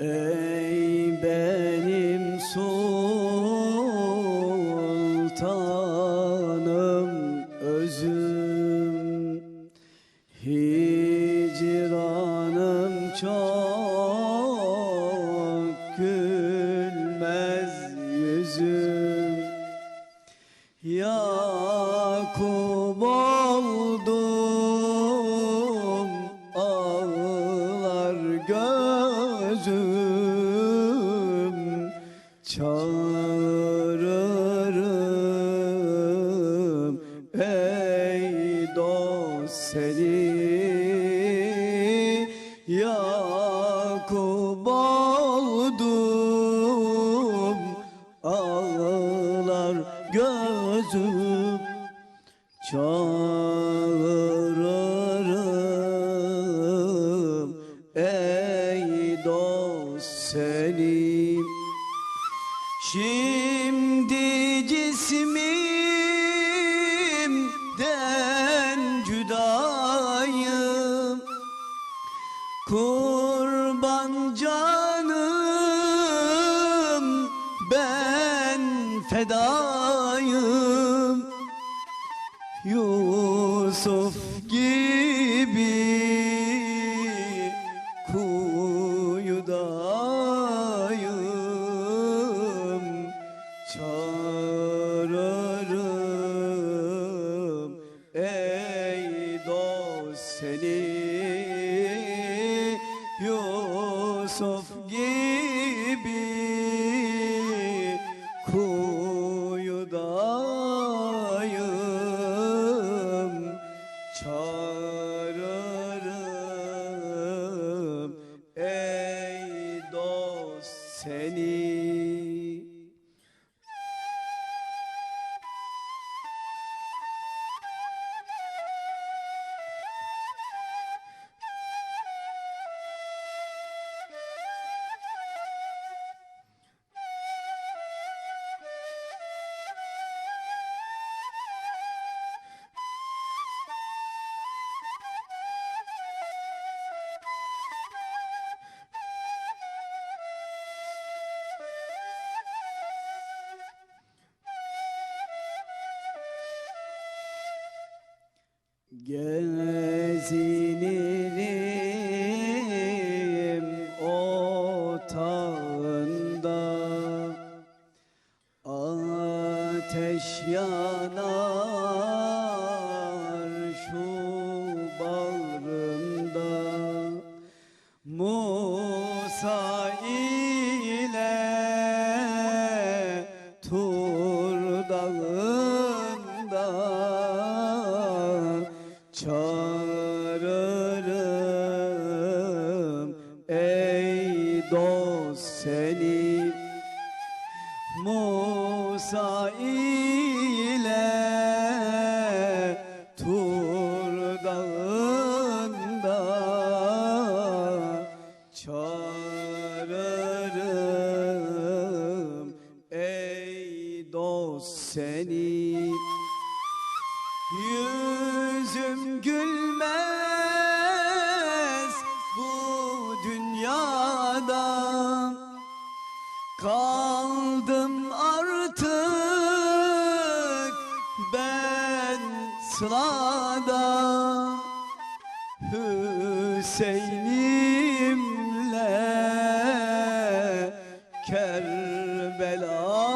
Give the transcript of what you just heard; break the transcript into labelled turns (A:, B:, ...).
A: Ey Çağırırım ey dost seni. Yakup oldum ağlar gözüm. Çağırırım ey dost seni Şimdi cismimden cüdayım. Kurban canım ben fedayım seni. Yusuf gibi kuyudayım. Çağırırım Gezinirim otağında. Ateş yanar 所 sılada Hüseyin'imle Kerbela'da